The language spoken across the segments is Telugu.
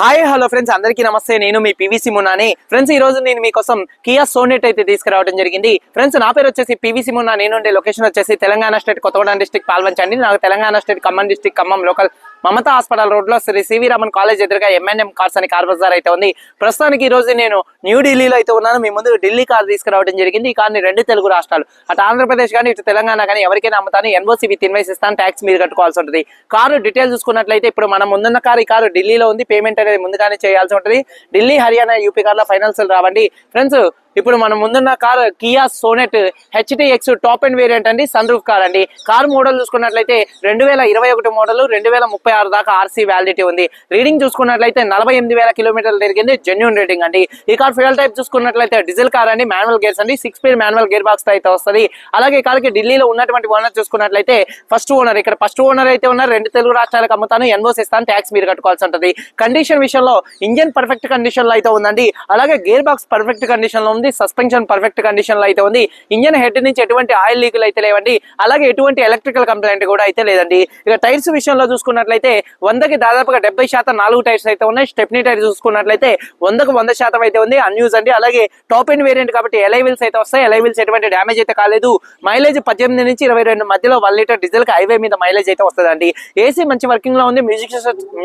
Hi hello friends. అందరికీ నమస్తే. నేను మీ పివిసి మున్నాని. ఫ్రెండ్స్ ఈ రోజు నేను మీకోసం కియా సోనెట్ అయితే తీసుకురావడం జరిగింది. ఫ్రెండ్స్ నా పేరు వచ్చేసి పివిసి మున్నా. నేను ఉండే లొకేషన్ వచ్చేసి తెలంగాణ స్టేట్ కొత్తగూడెం డిస్టిక్ పాల్వంచండి. నాకు Telangana state Khammam district Khammam local Mamata hospital రోడ్లో శ్రీ సివి రమన్ కాలేజ్ ఎదురుగా ఎంఎన్ఎం కార్స్ అని కార్ బజార్ అయితే ఉంది. ప్రస్తుతానికి ఈ రోజు నేను న్యూ ఢిల్లీలో అయితే ఉన్నాను. మీ ముందు ఢిల్లీ కార్ తీసుకురావడం జరిగింది. ఈ కార్ని రెండు తెలుగు రాష్ట్రాలు అటు ఆంధ్రప్రదేశ్ కానీ ఇటు తెలంగాణ కానీ ఎవరికైనా అమ్ముతాను. ఎన్ఓసి విత్ ఇన్వైస్ ఇస్తాను. ట్యాక్స్ మీరు కట్టుకోవాల్సి ఉంటుంది. కారు డీటెయిల్ చూసుకున్నట్లయితే ఇప్పుడు మనం ముందున్న కారు ఈ కారు ఢిల్లీలో ఉంది. పేమెంట్ అనేది ముందుగానే చేయాల్సి ఉంటుంది. ఢిల్లీ హర్యానా యూపీ కార్లో ఫైనాన్షియల్ రావండి. ఫ్రెండ్స్ ఇప్పుడు మనం ముందున్న car Kia Sonet HTX top and variant అండి సన్ రూఫ్ కార్ అండి. కార్ మోడల్ చూసుకున్నట్లయితే రెండు వేల ఇరవై ఒకటి మోడల్ రెండు వేల ముప్పై ఆరు దాకా ఆర్సీ వ్యాలిడిటీ ఉంది. రీడింగ్ చూసుకున్నట్లయితే నలభై ఎనిమిది వేల కిలోమీటర్లు తిరిగింది జెన్యున్ రేటింగ్ అండి. ఈ కార్ ఫ్యూయల్ టైప్ చూసుకున్నట్లయితే డీజిల్ కార్ అండి మాన్యువల్ గేర్స్ అండి six speed manual gear box అయితే వస్తుంది. అలాగే ఈ కార్కి ఢిల్లీలో ఉన్నటువంటి ఓనర్ చూసుకున్నట్లయితే ఫస్ట్ ఓనర్ ఇక్కడ ఫస్ట్ ఓనర్ అయితే ఉన్నారు రెండు తెలుగు రాష్ట్రాలకు అమ్ముతాను ఎన్వోస్ ఇస్తాను ట్యాక్స్ మీరు కట్టుకోవాల్సి ఉంటుంది. కండిషన్ విషయంలో ఇంజన్ పర్ఫెక్ట్ కండిషన్లో అయితే ఉందండి. అలాగే గేర్ బాక్స్ పర్ఫెక్ట్ కండిషన్లో ఉంది. సస్పెన్షన్ పర్ఫెక్ట్ కండిషన్లో అయితే ఉంది. ఇంజన్ హెడ్ నుంచి ఎటువంటి ఆయిల్ లీకులు అయితే లేవండి. అలాగే ఎటువంటి ఎలక్ట్రికల్ కంప్లైంట్ కూడా అయితే లేదండి. ఇక టైర్స్ విషయంలో చూసుకున్నట్లయితే వందకి దాదాపుగా డెబ్బై శాతం నాలుగు టైర్స్ అయితే ఉన్నాయి. స్టెప్నీ టైర్ చూసుకున్నట్లయితే వందకు వంద శాతం అయితే ఉంది. అన్యూజ్ అండి. అలాగే టాప్ ఎండ్ వేరియంట్ కాబట్టి ఎలైవిల్స్ అయితే వస్తాయి. ఎలైవిల్స్ ఎటువంటి డ్యామేజ్ అయితే కాలేదు. మైలేజ్ పద్దెనిమిది నుంచి ఇరవై రెండు మధ్యలో వన్ లీటర్ డీజిల్కి హైవే మీద మైలేజ్ అయితే వస్తుందండి. ఏసీ మంచి వర్కింగ్లో ఉంది. మ్యూజిక్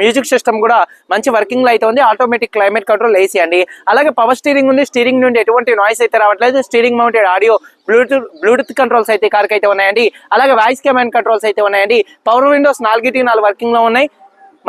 మ్యూజిక్ సిస్టమ్ కూడా మంచి వర్కింగ్లో అయితే ఉంది. ఆటోమేటిక్ క్లైమేట్ కంట్రోల్ ఏసీ అండి. అలాగే పవర్ స్టీరింగ్ ఉంది. స్టీరింగ్ నుండి ఎటువంటి నాయిస్ అయితే రావట్లేదు. Steering mounted audio Bluetooth Bluetooth controls అయితే కార్కి అయితే ఉన్నాయండి. అలాగే వాయిస్ కమాండ్ కంట్రోల్స్ అయితే ఉన్నాయండి. పవర్ విండోస్ నాలుగిటి నాలుగు వర్కింగ్లో ఉన్నాయి.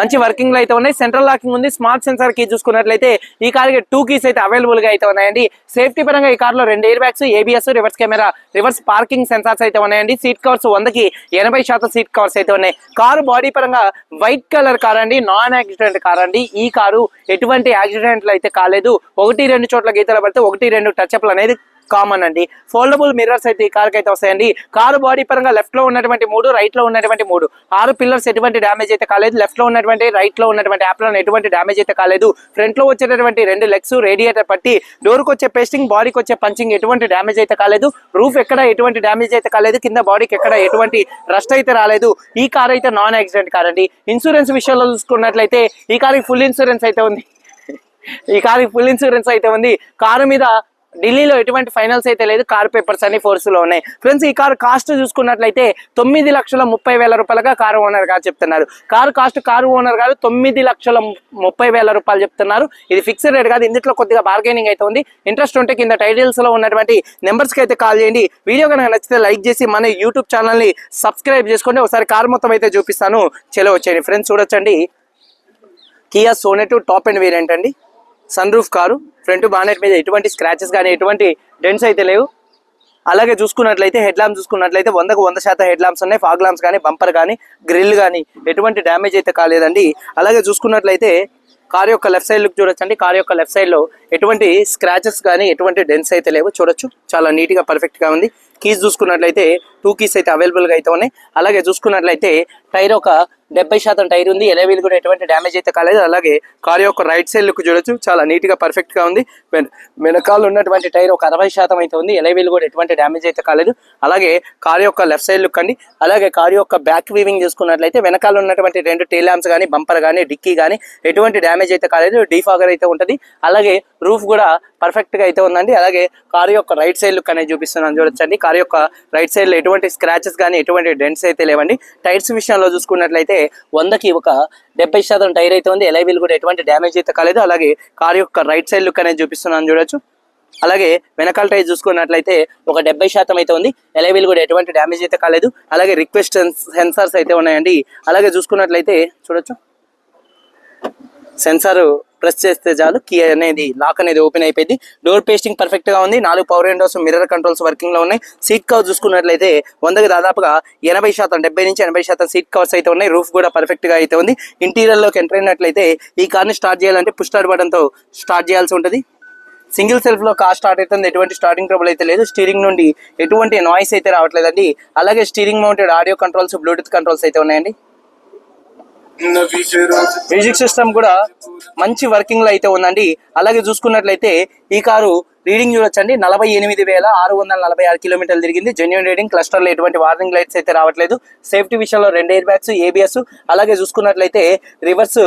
మంచి వర్కింగ్లో అయితే ఉన్నాయి. సెంట్రల్ లాకింగ్ ఉంది. స్మార్ట్ సెన్సార్ కీ చూసుకున్నట్లయితే ఈ కార్కి టూ కీస్ అయితే అవైలబుల్గా అయితే ఉన్నాయండి. సేఫ్టీ పరంగా ఈ కార్లో రెండు airbags ABS reverse camera reverse parking sensors అయితే ఉన్నాయండి. సీట్ కవర్స్ వందకి ఎనభై శాతం సీట్ కవర్స్ అయితే ఉన్నాయి. కారు బాడీ పరంగా వైట్ కలర్ కార్ అండి. నాన్ యాక్సిడెంట్ కార్ అండి. ఈ కారు ఎటువంటి యాక్సిడెంట్లు అయితే కాలేదు. ఒకటి రెండు చోట్ల గీతలు పడితే ఒకటి రెండు టచ్అప్లు అనేది కామన్ అండి. ఫోల్డబుల్ మిర్రర్స్ అయితే ఈ కార్ అయితే వస్తాయండి. కారు బాడీ పరంగా లెఫ్ట్లో ఉన్నటువంటి మూడు రైట్లో ఉన్నటువంటి మూడు. ఆరు పిల్లర్స్ ఎటువంటి డ్యామేజ్ అయితే కాలేదు. లెఫ్ట్లో ఉన్నటువంటి రైట్లో ఉన్నటువంటి యాప్లో ఎటువంటి డ్యామేజ్ అయితే కాలేదు. ఫ్రంట్లో వచ్చేటటువంటి రెండు లెగ్స్ రేడియేటర్ పట్టి డోర్కి వచ్చే పేస్టింగ్ బాడీకి వచ్చే పంచింగ్ ఎటువంటి డ్యామేజ్ అయితే కాలేదు. రూఫ్ ఎక్కడ ఎటువంటి డ్యామేజ్ అయితే కాలేదు. కింద బాడీకి ఎక్కడ ఎటువంటి రస్ట్ అయితే రాలేదు. ఈ కార్ అయితే నాన్ యాక్సిడెంట్ కార్ అండి. ఇన్సూరెన్స్ విషయంలో చూసుకున్నట్లయితే ఈ కార్కి ఫుల్ ఇన్సూరెన్స్ అయితే ఉంది. ఈ కార్కి ఫుల్ ఇన్సూరెన్స్ అయితే ఉంది. కారు మీద ఢిల్లీలో ఎటువంటి ఫైనల్స్ అయితే లేదు. కార్ పేపర్స్ అన్ని ఫోర్స్లో ఉన్నాయి. ఫ్రెండ్స్ ఈ కార్ కాస్ట్ చూసుకున్నట్లయితే తొమ్మిది లక్షల ముప్పై వేల రూపాయలుగా కారు ఓనర్ గారు చెప్తున్నారు. కారు కాస్ట్ కారు ఓనర్ గారు తొమ్మిది లక్షల ముప్పై వేల రూపాయలు చెప్తున్నారు. ఇది ఫిక్స్డ్ రేట్ కాదు. ఇందులో కొద్దిగా బార్గెనింగ్ అయితే ఉంది. ఇంట్రెస్ట్ ఉంటే కింద టైటిల్స్లో ఉన్నటువంటి నెంబర్స్కి అయితే కాల్ చేయండి. వీడియో కనుక నచ్చితే లైక్ చేసి మన యూట్యూబ్ ఛానల్ని సబ్స్క్రైబ్ చేసుకోండి. ఒకసారి కార్ మొత్తం అయితే చూపిస్తాను. చెలో వచ్చేయండి. ఫ్రెండ్స్ చూడొచ్చండి. Kia Sonet top and variant అండి. Sunroof car front bonnet మీద ఎటువంటి స్క్రాచెస్ కానీ ఎటువంటి డెంట్స్ అయితే లేవు. అలాగే చూసుకున్నట్లయితే హెడ్ ల్యాంప్ చూసుకున్నట్లయితే వందకు వంద శాతం హెడ్ ల్యాంప్స్ ఉన్నాయి. ఫాగ్ ల్యాంప్స్ కానీ బంపర్ కానీ గ్రిల్ కానీ ఎటువంటి డ్యామేజ్ అయితే కాలేదండి. అలాగే చూసుకున్నట్లయితే కార్ యొక్క లెఫ్ట్ సైడ్ లుక్ చూడొచ్చండి. కార్ యొక్క లెఫ్ట్ సైడ్లో ఎటువంటి స్క్రాచెస్ కానీ ఎటువంటి డెన్స్ అయితే లేవు. చూడొచ్చు. చాలా నీట్గా పర్ఫెక్ట్గా ఉంది. కీస్ చూసుకున్నట్లయితే టూ కీస్ అయితే అవైలబుల్గా అయితే ఉన్నాయి. అలాగే చూసుకున్నట్లయితే టైర్ ఒక డెబ్బై శాతం టైర్ ఉంది ఎలవీలు కూడా ఎటువంటి డ్యామేజ్ అయితే కాలేదు. అలాగే కార్ యొక్క రైట్ సైడ్ లుక్ చూడొచ్చు చాలా నీట్గా పర్ఫెక్ట్గా ఉంది. వెనకాల ఉన్నటువంటి టైర్ ఒక అరవై శాతం అయితే ఉంది ఎలవీలు కూడా ఎటువంటి డ్యామేజ్ అయితే కాలేదు. అలాగే కార్ యొక్క లెఫ్ట్ సైడ్ లుక్ అండి. అలాగే కార్ యొక్క బ్యాక్ వీవింగ్ చూసుకున్నట్లయితే వెనకాల ఉన్నటువంటి రెండు టేల్ ల్యాంప్స్ కానీ బంపర్ కానీ డిక్కీ కానీ ఎటువంటి డ్యామేజ్ అయితే కాలేదు. డీఫాగర్ అయితే ఉంటుంది. అలాగే రూఫ్ కూడా పర్ఫెక్ట్గా అయితే ఉందండి. అలాగే కార్ యొక్క రైట్ సైడ్ లుక్ అనేది చూపిస్తున్నాను చూడొచ్చండి. కార్ యొక్క రైట్ సైడ్లో ఎటువంటి స్క్రాచెస్ కానీ ఎటువంటి డెంట్స్ అయితే లేవండి. టైర్స్ విషయం విషయంలో చూసుకున్నట్లయితే వందకి ఒక డెబ్బై శాతం టైర్ అయితే ఉంది. ఎలైవీల్ కూడా ఎటువంటి డ్యామేజ్ అయితే కాలేదు. అలాగే కార్ యొక్క రైట్ సైడ్ లుక్ అనేది చూపిస్తున్నాను చూడొచ్చు. అలాగే వెనకాల టైర్ చూసుకున్నట్లయితే ఒక డెబ్బై శాతం అయితే ఉంది. ఎలైవీల్ కూడా ఎటువంటి డ్యామేజ్ అయితే కాలేదు. అలాగే రిక్వెస్ట్ సెన్సార్స్ అయితే ఉన్నాయండి. అలాగే చూసుకున్నట్లయితే చూడొచ్చు. సెన్సార్ ప్రెస్ చేస్తే చాలు కీ అనేది లాక్ అనేది ఓపెన్ అయిపోయింది. డోర్ పేస్టింగ్ పర్ఫెక్ట్గా ఉంది. నాలుగు పవర్ విండోస్ మిర్రర్ కంట్రోల్స్ వర్కింగ్లో ఉన్నాయి. సీట్ కవర్ చూసుకున్నట్లయితే వందకి దాదాపుగా ఎనభై శాతం డెబ్బై నుంచి ఎనభై శాతం సీట్ కవర్స్ అయితే ఉన్నాయి. రూఫ్ కూడా పర్ఫెక్ట్గా అయితే ఉంది. ఇంటీరియర్లోకి ఎంటర్ అయినట్లయితే ఈ కార్ని స్టార్ట్ చేయాలంటే పుష్ స్టార్ట్ బటన్తో స్టార్ట్ చేయాల్సి ఉంటుంది. సింగిల్ సెల్ఫ్లో కార్ స్టార్ట్ అవుతుంది. ఎటువంటి స్టార్టింగ్ ట్రబుల్ అయితే లేదు. స్టీరింగ్ నుండి ఎటువంటి నాయిస్ అయితే రావట్లేదండి. అలాగే steering mounted audio controls Bluetooth controls అయితే ఉన్నాయండి. మ్యూజిక్ సిస్టమ్ కూడా మంచి వర్కింగ్లో అయితే ఉందండి. అలాగే చూసుకున్నట్లయితే ఈ కారు రీడింగ్ చూడొచ్చండి. నలభై ఎనిమిది వేల ఆరు వందల నలభై ఆరు కిలోమీటర్లు తిరిగింది. జెన్యున్ రీడింగ్ క్లస్టర్లో ఎటువంటి వార్నింగ్ లైట్స్ అయితే రావట్లేదు. సేఫ్టీ విషయంలో రెండు ఎయిర్ బ్యాగ్స్ ఏబిఎస్ అలాగే చూసుకున్నట్లయితే రివర్స్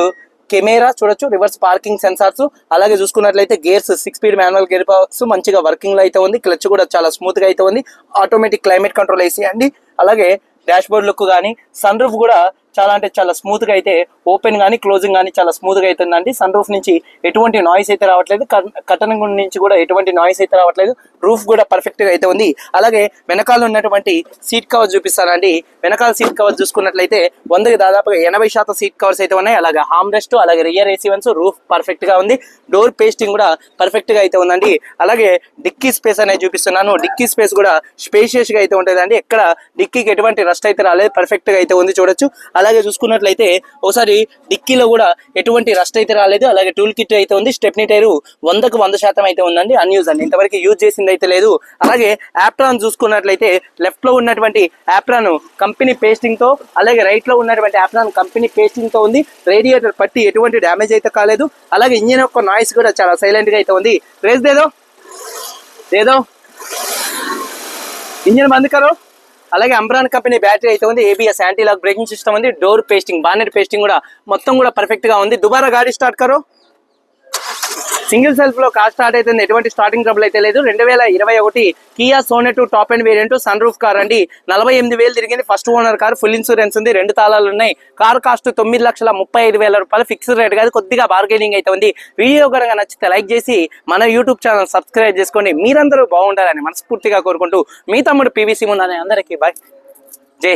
కెమెరా చూడొచ్చు రివర్స్ పార్కింగ్ సెన్సార్స్ అలాగే చూసుకున్నట్లయితే gears six speed manual gearbox మంచిగా వర్కింగ్లో అయితే ఉంది. క్లచ్ కూడా చాలా స్మూత్గా అయితే ఉంది. ఆటోమేటిక్ క్లైమేట్ కంట్రోల్ ఏసీ అండి. అలాగే డాష్ బోర్డ్ లుక్ కానీ సన్ రూఫ్ కూడా చాలా అంటే చాలా స్మూత్గా అయితే ఓపెన్ కానీ క్లోజింగ్ కానీ చాలా స్మూత్గా అవుతుందండి. సన్ రూఫ్ నుంచి ఎటువంటి నాయిస్ అయితే రావట్లేదు. కటన్ నుంచి కూడా ఎటువంటి నాయిస్ అయితే రావట్లేదు. రూఫ్ కూడా పర్ఫెక్ట్గా అయితే ఉంది. అలాగే వెనకాల ఉన్నటువంటి సీట్ కవర్ చూపిస్తానండి. వెనకాల సీట్ కవర్ చూసుకున్నట్లయితే వందకి దాదాపుగా ఎనభై శాతం సీట్ కవర్స్ అయితే ఉన్నాయి. అలాగే హామ్ రెస్ట్ అలాగే రియర్ ఏసీ వన్స్ రూఫ్ పర్ఫెక్ట్గా ఉంది. డోర్ పేస్టింగ్ కూడా పర్ఫెక్ట్గా అయితే ఉందండి. అలాగే డిక్కీ స్పేస్ అనేది చూపిస్తున్నాను. డిక్కీ స్పేస్ కూడా స్పేషియస్గా అయితే ఉంటుందండి. ఎక్కడ డిక్కీకి ఎటువంటి రస్ట్ అయితే రాలేదు. పర్ఫెక్ట్గా అయితే ఉంది. చూడొచ్చు. అలాగే చూసుకున్నట్లయితే ఒకసారి డిక్కీలో కూడా ఎటువంటి రస్ట్ అయితే రాలేదు. అలాగే టూల్ కిట్ అయితే ఉంది. స్టెప్నీ టైరు వందకు వంద శాతం అయితే ఉందండి. అన్యూజ్ అండి. ఇంతవరకు యూజ్ చేసింది అయితే లేదు. అలాగే యాప్రాన్ చూసుకున్నట్లయితే లెఫ్ట్లో ఉన్నటువంటి యాప్రాన్ కంపెనీ పేస్టింగ్తో అలాగే రైట్లో ఉన్నటువంటి యాప్ట్రాన్ కంపెనీ పేస్టింగ్తో ఉంది. రేడియేటర్ పట్టి ఎటువంటి డ్యామేజ్ అయితే కాలేదు. అలాగే ఇంజిన్ యొక్క నాయిస్ కూడా చాలా సైలెంట్గా అయితే ఉంది. రేస్ దేదో. దేదో. ఇంజిన్ బంద్ కరో అలాగే అంబ్రాన్ కంపెనీ బ్యాటరీ అయితే ఉంది ABS anti lock braking system ఉంది డోర్ పేస్టింగ్ బానెట్ పేస్టింగ్ కూడా మొత్తం కూడా పర్ఫెక్ట్గా ఉంది. దుబారా గాడి స్టార్ట్ కరో? సింగిల్ సెల్ఫ్లో కార్ స్టార్ట్ అయితే ఎటువంటి స్టార్టింగ్ ట్రబుల్ అయితే లేదు. రెండు వేల ఇరవై ఒకటి Kia Sonet top and variant sunroof car అండి. నలభై ఎనిమిది వేలు తిరిగింది. First owner car full insurance ఉంది. రెండు తాళాలు ఉన్నాయి. కార్ కాస్ట్ తొమ్మిది లక్షల ముప్పై ఐదు వేల రూపాయలు. ఫిక్స్డ్ రేట్ కాదు. కొద్దిగా బార్గెనింగ్ అయితే ఉంది. వీడియో కనుక నచ్చితే లైక్ చేసి మన యూట్యూబ్ ఛానల్ సబ్స్క్రైబ్ చేసుకోండి మీరందరూ బాగుండాలని మనస్ఫూర్తిగా కోరుకుంటూ మీ తమ్ముడు పీవీసీ ముందని అందరికీ బాయ్ జై